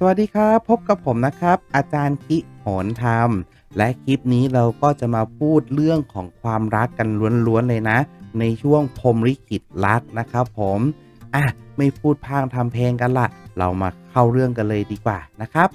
สวัสดีครับ พบกับผมนะครับ อาจารย์กิโหนธรรม และคลิปนี้เราก็จะมาพูดเรื่องของความรักกันล้วนๆเลยนะ ในช่วงพรมลิขิตรักนะครับผมอะไม่พูดพางทำเพลงกันละเรามาเข้าเรื่องกันเลยดีกว่านะครับ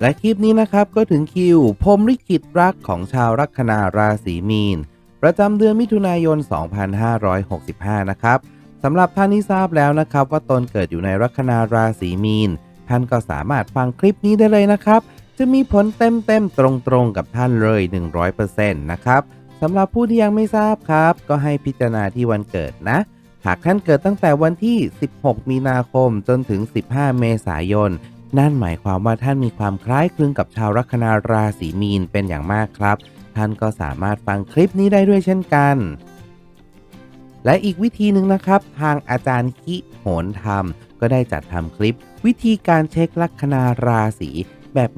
และคลิปนี้นะครับก็ถึงคิวพรมลิขิตรักของชาวลัคนาราศีมีน ประจำเดือนมิถุนายน 2565 นะครับ สำหรับท่านที่ทราบแล้วนะครับ ว่าตนเกิดอยู่ในลัคนาราศีมีน ท่านก็สามารถฟังคลิปนี้ได้เลยนะครับ จะมีผลเต็มๆตรงๆกับท่านเลย 100%นะครับสำหรับผู้ที่ยังไม่ทราบครับ ก็ให้พิจารณาที่วันเกิดนะ หากท่านเกิดตั้งแต่วันที่ 16 มีนาคมจนถึง 15 เมษายน นั่นหมายความว่าท่านมีความคล้ายคลึงกับชาวลัคนาราศีมีนเป็นอย่างมากครับ ท่านก็สามารถฟังคลิปนี้ได้ด้วยเช่นกัน และอีกวิธีหนึ่งนะครับ ทางอาจารย์คิโหนธรรมก็ได้จัดทำคลิป วิธีการเช็คลัคนาราศีแบบ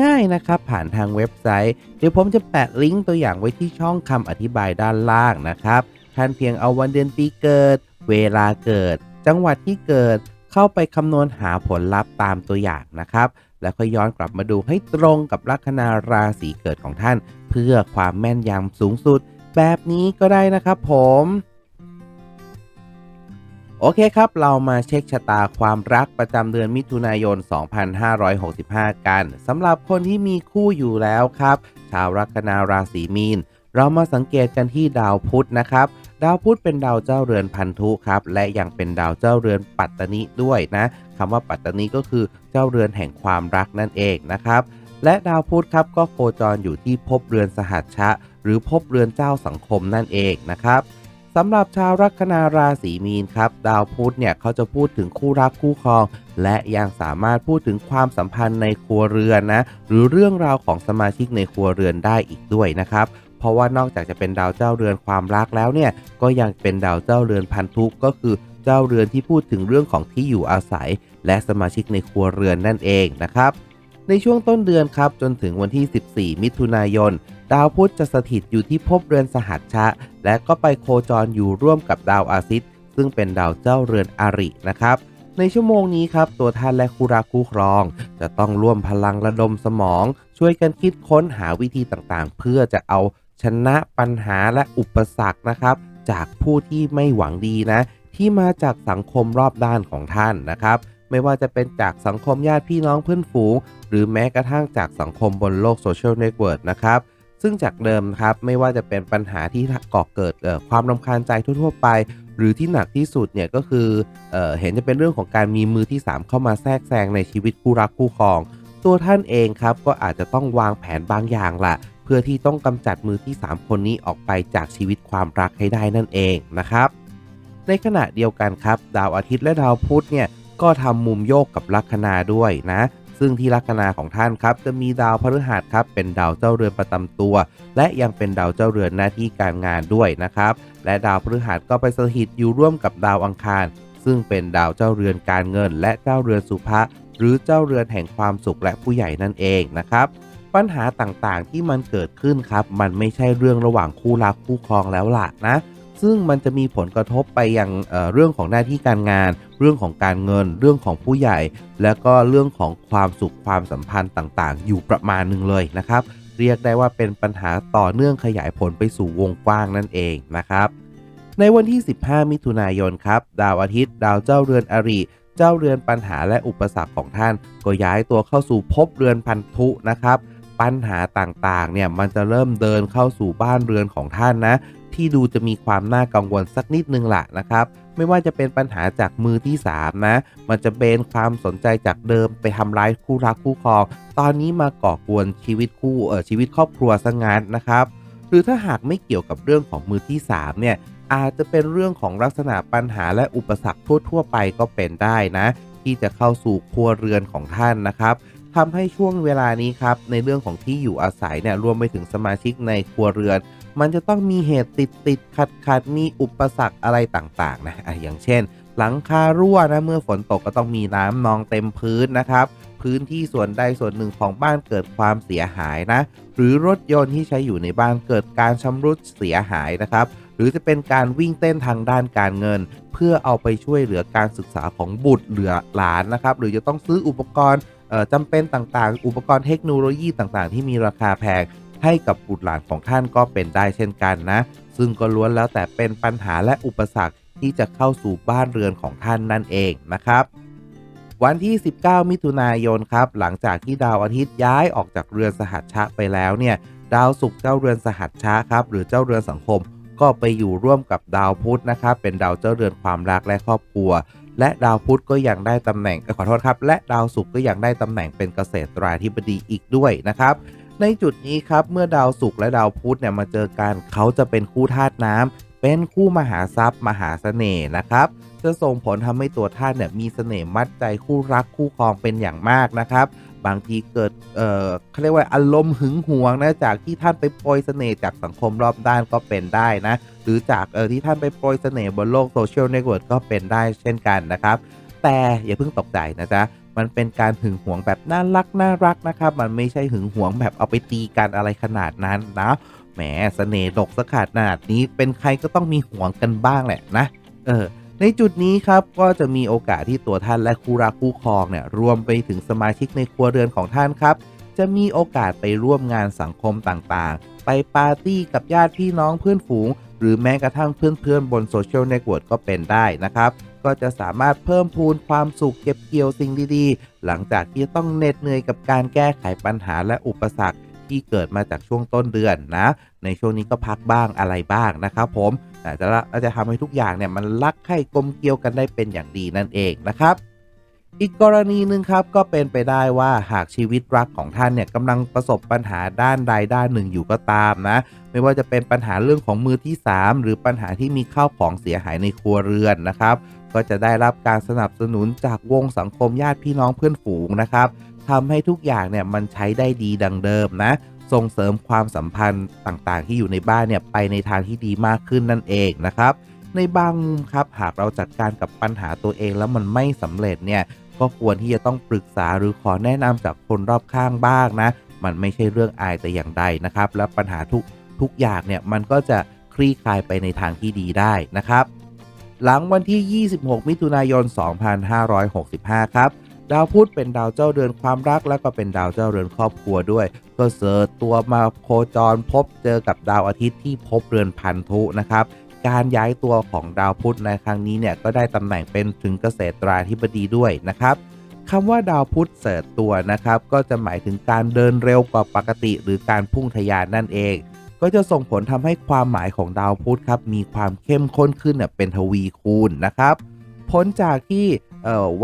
ง่ายๆนะครับ ผ่านทางเว็บไซต์ เดี๋ยวผมจะแปะลิงก์ตัวอย่างไว้ที่ช่องคำอธิบายด้านล่างนะครับ ท่านเพียงเอาวันเดือนปีเกิด เวลาเกิด จังหวัดที่เกิด เข้าไปคำนวณหาผลลัพธ์ตามตัวอย่างนะครับ แล้วก็ย้อนกลับมาดูให้ตรงกับลัคนาราศีเกิดของท่าน เพื่อความแม่นยำสูงสุด แบบนี้ก็ได้นะครับผม โอเคครับ เรามาเช็คชะตาความรักประจำเดือนมิถุนายน 2565 กันสำหรับคนที่มีคู่อยู่แล้วครับ ชาวลัคนาราศีมีน เรามาสังเกตกันที่ดาวพุธนะครับ ดาวพุธเป็นดาวเจ้าเรือนพันธุครับ และยังเป็นดาวเจ้าเรือนปัตตนิด้วยนะคำว่าปัตตนิก็คือเจ้าเรือนแห่งความรักนั่นเองนะครับ และดาวพุธครับก็โคจรอยู่ที่ภพเรือนสหัชชะ หรือภพเรือนเจ้าสังคมนั่นเองนะครับ สำหรับชาวลัคนาราศีมีนครับ ดาวพุธเนี่ยเขาจะพูดถึงคู่รักคู่ครอง และยังสามารถพูดถึงความสัมพันธ์ในครัวเรือนนะ หรือเรื่องราวของสมาชิกในครัวเรือนได้อีกด้วยนะครับเพราะว่านอกจากจะเป็นดาวเจ้าเรือนความรักแล้วเนี่ยก็ยังเป็นดาวเจ้าเรือนพันธุก็คือเจ้าเรือนที่พูดถึงเรื่องของที่อยู่อาศัย และสมาชิกในครัวเรือนนั่นเองนะครับ ในช่วงต้นเดือนครับจนถึงวันที่ 14 มิถุนายน ดาวพุธจะสถิตอยู่ที่ภพเรือนสหัชชะ และก็ไปโคจรอยู่ร่วมกับดาวอาทิตย์ ซึ่งเป็นดาวเจ้าเรือนอารินะครับ ในชั่วโมงนี้ครับ ตัวท่านและคู่รักคู่ครอง จะต้องร่วมพลังระดมสมอง ช่วยกันคิดค้นหาวิธีต่างๆ เพื่อจะเอาชนะปัญหาและอุปสรรคนะครับ จากผู้ที่ไม่หวังดีนะ ที่มาจากสังคมรอบด้านของท่านนะครับไม่ว่าจะเป็นจากสังคมญาติพี่น้องเพื่อนฝูง หรือแม้กระทั่งจากสังคมบนโลกโซเชียลเน็ตเวิร์กนะครับ ซึ่งจากเดิมครับไม่ว่าจะเป็นปัญหาที่ก่อเกิดความรำคาญใจทั่วๆไป หรือที่หนักที่สุดเนี่ยก็คือเออเห็นจะเป็นเรื่องของการมีมือที่ 3 เข้ามาแทรกแซงในชีวิตคู่รักคู่ครอง ตัวท่านเองครับก็อาจจะต้องวางแผนบางอย่างละเพื่อที่ต้องกำจัดมือที่ 3 คนนี้ออกไปจากชีวิตความรักให้ได้นั่นเองนะครับในขณะเดียวกันครับ ดาวอาทิตย์และดาวพุธเนี่ยก็ทำมุมโยกกับลัคนาด้วยนะ ซึ่งที่ลัคนาของท่านครับจะมีดาวพฤหัสครับเป็นดาวเจ้าเรือนประจำตัว และยังเป็นดาวเจ้าเรือนหน้าที่การงานด้วยนะครับ และดาวพฤหัสก็ไปสถิตอยู่ร่วมกับดาวอังคาร ซึ่งเป็นดาวเจ้าเรือนการเงิน และเจ้าเรือนสุภะหรือเจ้าเรือนแห่งความสุขและผู้ใหญ่นั่นเองนะครับปัญหาต่างๆที่มันเกิดขึ้นครับ มันไม่ใช่เรื่องระหว่างคู่รักคู่ครองแล้วล่ะนะ ซึ่งมันจะมีผลกระทบไปยังเเรื่องของหน้าที่การงาน เรื่องของการเงิน เรื่องของผู้ใหญ่ และก็เรื่องของความสุขความสัมพันธ์ต่างๆ อยู่ประมาณหนึ่งเลยนะครับ เรียกได้ว่าเป็นปัญหาต่อเนื่องขยายผลไปสู่วงกว้างนั่นเองนะครับ ในวันที่ 15 มิถุนายนครับ ดาวอาทิตย์ ดาวเจ้าเรือนอริเจ้าเรือนปัญหาและอุปสรรคของท่าน ก็ย้ายตัวเข้าสู่ภพเรือนพันธุนะครับปัญหาต่างๆ เนี่ยมันจะเริ่มเดินเข้าสู่บ้านเรือนของท่านนะ ที่ดูจะมีความน่ากังวลสักนิดนึงละนะครับ ไม่ว่าจะเป็นปัญหาจากมือที่ 3 นะ มันจะเบนความสนใจจากเดิมไปทำร้ายคู่รักคู่ครอง ตอนนี้มาก่อกวนชีวิตคู่เออชีวิตครอบครัวซะงั้นนะครับ หรือถ้าหากไม่เกี่ยวกับเรื่องของมือที่3เนี่ยอาจจะเป็นเรื่องของลักษณะปัญหาและอุปสรรคทั่ว ๆ ไปก็เป็นได้นะ ที่จะเข้าสู่ครัวเรือนของท่านนะครับทำให้ช่วงเวลานี้ครับในเรื่องของที่อยู่อาศัยเนี่ยรวมไปถึงสมาชิกในครัวเรือน มันจะต้องมีเหตุติดติดขัดขัดมีอุปสรรคอะไรต่างๆนะอะอย่างเช่น หลังคารั่วนะเมื่อฝนตกก็ต้องมีน้ำนองเต็มพื้นนะครับ พื้นที่ส่วนใดส่วนหนึ่งของบ้านเกิดความเสียหายนะ หรือรถยนต์ที่ใช้อยู่ในบ้านเกิดการชำรุดเสียหายนะครับ หรือจะเป็นการวิ่งเต้นทางด้านการเงิน เพื่อเอาไปช่วยเหลือการศึกษาของบุตรเหลือหลานนะครับ หรือจะต้องซื้ออุปกรณ์จำเป็นต่างๆ อุปกรณ์เทคโนโลยีต่างๆ ที่มีราคาแพง ให้กับบุตรหลานของท่านก็เป็นได้เช่นกันนะ ซึ่งก็ล้วนแล้วแต่เป็นปัญหาและอุปสรรคที่จะเข้าสู่บ้านเรือนของท่านนั่นเองนะครับ วันที่ 19 มิถุนายนครับ หลังจากที่ดาวอาทิตย์ย้ายออกจากเรือนสหัชชะไปแล้วเนี่ย ดาวศุกร์เจ้าเรือนสหัชชะครับ หรือเจ้าเรือนสังคม ก็ไปอยู่ร่วมกับดาวพุธนะครับ เป็นดาวเจ้าเรือนความรักและครอบครัว และดาวพุธก็ยังได้ตำแหน่งขอโทษครับ และดาวศุกร์ก็ยังได้ตำแหน่งเป็นเกษตราธิบดีอีกด้วยนะครับ ในจุดนี้ครับเมื่อดาวศุกร์และดาวพุธเนี่ยมาเจอกันเขาจะเป็นคู่ธาตุน้ำเป็นคู่มหาทรัพย์ มหาเสน่ห์นะครับจะส่งผลทำให้ตัวท่านเนี่ยมีเสน่ห์มัดใจคู่รักคู่ครองเป็นอย่างมากนะครับ บางทีเกิดเอ่อเขาเรียกว่าอารมณ์หึงหวงนะจากที่ท่านไปโปรยเสน่ห์จากสังคมรอบด้านก็เป็นได้นะ หรือจากเออที่ท่านไปโปรยเสน่ห์บนโลกโซเชียลเน็ตเวิร์กก็เป็นได้เช่นกันนะครับ แต่อย่าเพิ่งตกใจนะจ๊ะ มันเป็นการหึงหวงแบบน่ารักน่ารักนะครับ มันไม่ใช่หึงหวงแบบเอาไปตีกันอะไรขนาดนั้นนะแหมเสน่ห์ดกสขาดขนาดนี้เป็นใครก็ต้องมีหวงกันบ้างแหละนะ เออ ในจุดนี้ครับก็จะมีโอกาสที่ตัวท่านและคู่รักคู่ครองเนี่ยรวมไปถึงสมาชิกในครัวเรือนของท่านครับ จะมีโอกาสไปร่วมงานสังคมต่างๆ ไปปาร์ตี้กับญาติพี่น้องเพื่อนฝูง หรือแม้กระทั่งเพื่อนๆบนโซเชียลเน็ตเวิร์กก็เป็นได้นะครับ ก็จะสามารถเพิ่มพูนความสุขเก็บเกี่ยวสิ่งดีๆ หลังจากที่ต้องเหน็ดเหนื่อยกับการแก้ไขปัญหาและอุปสรรคที่เกิดมาจากช่วงต้นเดือนนะ ในช่วงนี้ก็พักบ้างอะไรบ้างนะครับผมแต่จะจะทำให้ทุกอย่างเนี่ยมันรักใคร่กลมเกลียวกันได้เป็นอย่างดีนั่นเองนะครับ อีกกรณีหนึ่งครับก็เป็นไปได้ว่าหากชีวิตรักของท่านเนี่ยกำลังประสบปัญหาด้านใดด้านหนึ่งอยู่ก็ตามนะ ไม่ว่าจะเป็นปัญหาเรื่องของมือที่ 3 หรือปัญหาที่มีข้าวของเสียหายในครัวเรือนนะครับ ก็จะได้รับการสนับสนุนจากวงสังคมญาติพี่น้องเพื่อนฝูงนะครับทำให้ทุกอย่างเนี่ยมันใช้ได้ดีดังเดิมนะ ส่งเสริมความสัมพันธ์ต่างๆ ที่อยู่ในบ้านเนี่ยไปในทางที่ดีมากขึ้นนั่นเองนะครับ ในบางมุมครับหากเราจัดการกับปัญหาตัวเองแล้วมันไม่สำเร็จเนี่ยก็ควรที่จะต้องปรึกษาหรือขอแนะนำจากคนรอบข้างบ้างนะ มันไม่ใช่เรื่องอายแต่อย่างใดนะครับ และปัญหาทุกทุกอย่างเนี่ยมันก็จะคลี่คลายไปในทางที่ดีได้นะครับ หลังวันที่ 26 มิถุนายน 2565 ครับ ดาวพุธเป็นดาวเจ้าเรือนความรัก และก็เป็นดาวเจ้าเรือนครอบครัวด้วย ก็เสิร์ชตัวมาโคจรพบเจอกับดาวอาทิตย์ที่พบเรือนพันธุนะครับการย้ายตัวของดาวพุธในครั้งนี้เนี่ยก็ได้ตำแหน่งเป็นถึงเกษตราธิบดีด้วยนะครับคำว่าดาวพุธเสิร์ชตัวนะครับ ก็จะหมายถึงการเดินเร็วกว่าปกติ หรือการพุ่งทะยานนั่นเอง ก็จะส่งผลทำให้ความหมายของดาวพุธครับมีความเข้มข้นขึ้นเป็นทวีคูณนะครับผลจากที่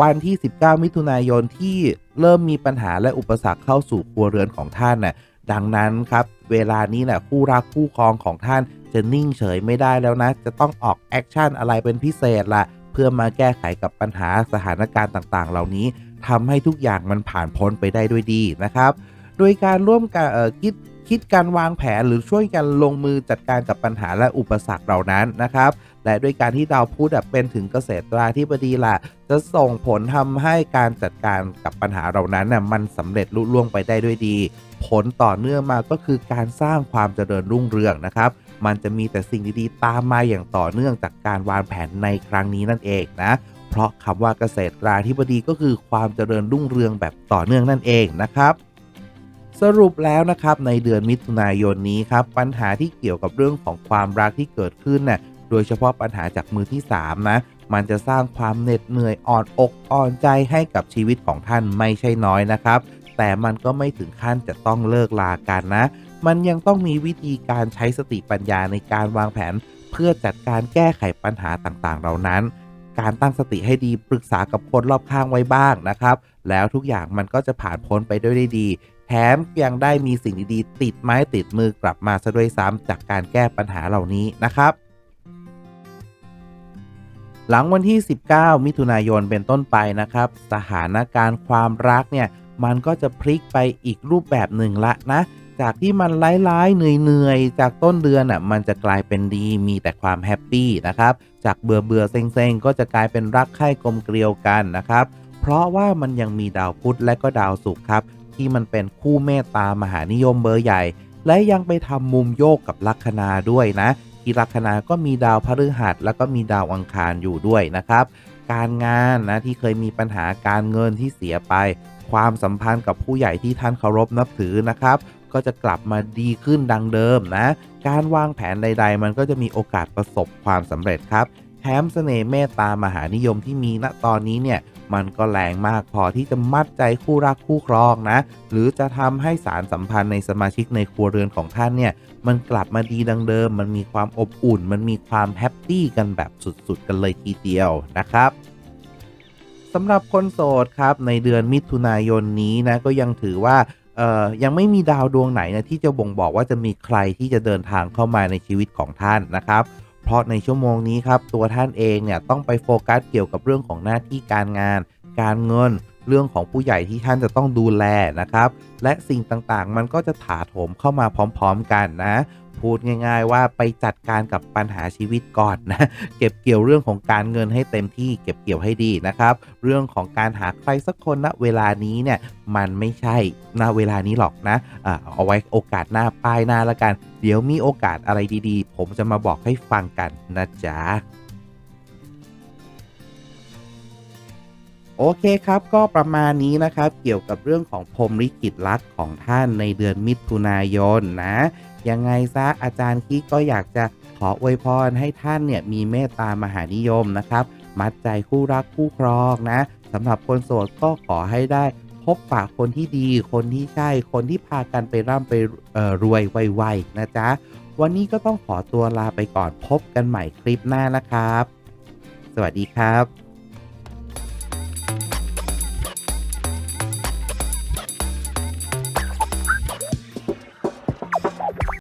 วันที่ 19 มิถุนายนที่เริ่มมีปัญหาและอุปสรรคเข้าสู่ครัวเรือนของท่านน่ะดังนั้นครับเวลานี้แหละคู่รักคู่ครองของท่านจะนิ่งเฉยไม่ได้แล้วนะ จะต้องออกแอคชั่นอะไรเป็นพิเศษละเพื่อมาแก้ไขกับปัญหาสถานการณ์ต่างๆ เหล่านี้ทำให้ทุกอย่างมันผ่านพ้นไปได้ด้วยดีนะครับ โดยการร่วมกันคิด คิดการวางแผนหรือช่วยกันลงมือจัดการกับปัญหาและอุปสรรคเหล่านั้นนะครับ และด้วยการที่ดาวพุธเป็นถึงเกษตราธิบดีล่ะ จะส่งผลทำให้การจัดการกับปัญหาเหล่านั้นน่ะมันสำเร็จลุล่วงไปได้ด้วยดี ผลต่อเนื่องมาก็คือการสร้างความเจริญรุ่งเรืองนะครับ มันจะมีแต่สิ่งดีๆตามมาอย่างต่อเนื่องจากการวางแผนในครั้งนี้นั่นเองนะเพราะคำว่าเกษตราธิบดีก็คือความเจริญรุ่งเรืองแบบต่อเนื่องนั่นเองนะครับ สรุปแล้วนะครับในเดือนมิถุนายนนี้ครับปัญหาที่เกี่ยวกับเรื่องของความรักที่เกิดขึ้นน่ะโดยเฉพาะปัญหาจากมือที่ 3 นะ มันจะสร้างความเหน็ดเหนื่อยอ่อนอกอ่อนใจให้กับชีวิตของท่านไม่ใช่น้อยนะครับ แต่มันก็ไม่ถึงขั้นจะต้องเลิกลากันนะ มันยังต้องมีวิธีการใช้สติปัญญาในการวางแผน เพื่อจัดการแก้ไขปัญหาต่างๆ เหล่านั้น การตั้งสติให้ดีปรึกษากับคนรอบข้างไว้บ้างนะครับ แล้วทุกอย่างมันก็จะผ่านพ้นไปด้วยได้ดี แถมยังได้มีสิ่งดีๆ ติดไม้ติดมือกลับมาซะด้วยซ้ำจากการแก้ปัญหาเหล่านี้นะครับ หลังวันที่ 19 มิถุนายนเป็นต้นไปนะครับ สถานการณ์ความรักเนี่ยมันก็จะพลิกไปอีกรูปแบบหนึ่งละนะ จากที่มันร้ายๆเหนื่อยๆ จากต้นเดือนอะมันจะกลายเป็นดีมีแต่ความแฮปปี้นะครับ จากเบื่อเบื่อเซ็งๆ ก็จะกลายเป็นรักใคร่กลมเกลียวกันนะครับ เพราะว่ามันยังมีดาวพุธและก็ดาวศุกร์ครับ ที่มันเป็นคู่เมตตามหานิยมเบอร์ใหญ่ และยังไปทำมุมโยกกับลัคนาด้วยนะ ที่ลัคนาก็มีดาวพฤหัสแล้วก็มีดาวอังคารอยู่ด้วยนะครับ การงานนะที่เคยมีปัญหาการเงินที่เสียไป ความสัมพันธ์กับผู้ใหญ่ที่ท่านเคารพนับถือนะครับ ก็จะกลับมาดีขึ้นดังเดิมนะ การวางแผนใด ๆ มันก็จะมีโอกาสประสบความสำเร็จครับ แถมเสน่ห์เมตตามหานิยมที่มีณตอนนี้เนี่ยมันก็แรงมากพอที่จะมัดใจคู่รักคู่ครองนะ หรือจะทำให้สารสัมพันธ์ในสมาชิกในครัวเรือนของท่านเนี่ยมันกลับมาดีดังเดิม มันมีความอบอุ่น มันมีความแฮปปี้กันแบบสุดๆ กันเลยทีเดียวนะครับสำหรับคนโสดครับในเดือนมิถุนายนนี้นะก็ยังถือว่าเอ่อยังไม่มีดาวดวงไหนนะที่จะบ่งบอกว่าจะมีใครที่จะเดินทางเข้ามาในชีวิตของท่านนะครับ เพราะในชั่วโมงนี้ครับตัวท่านเองเนี่ยต้องไปโฟกัสเกี่ยวกับเรื่องของหน้าที่การงาน การเงิน เรื่องของผู้ใหญ่ที่ท่านจะต้องดูแลนะครับ และสิ่งต่างๆ มันก็จะถาโถมเข้ามาพร้อม ๆ กันนะ พูดง่าย ๆ ว่าไปจัดการกับปัญหาชีวิตก่อนนะเก็บเกี่ยวเรื่องของการเงินให้เต็มที่เก็บเกี่ยวให้ดีนะครับ เรื่องของการหาใครสักคนณเวลานี้เนี่ยมันไม่ใช่ณเวลานี้หรอกนะเอาไว้โอกาสหน้าป้ายหน้าล้วกัน เดี๋ยวมีโอกาสอะไรดีๆ ผมจะมาบอกให้ฟังกันนะจ๊ะโอเคครับ ก็ประมาณนี้นะครับ เกี่ยวกับเรื่องของพรมลิขิตลักษณ์ของท่านในเดือนมิถุนายนนะ ยังไงซะอาจารย์คิกก็อยากจะขออวยพรให้ท่านเนี่ยมีเมตตามหานิยมนะครับ มัดใจคู่รักคู่ครองนะสำหรับคนโสดก็ขอให้ได้พบปะคนที่ดี คนที่ใช่ คนที่พากันไปร่ำไปรวยไวๆนะจ๊ะ วันนี้ก็ต้องขอตัวลาไปก่อนพบกันใหม่คลิปหน้านะครับ สวัสดีครับ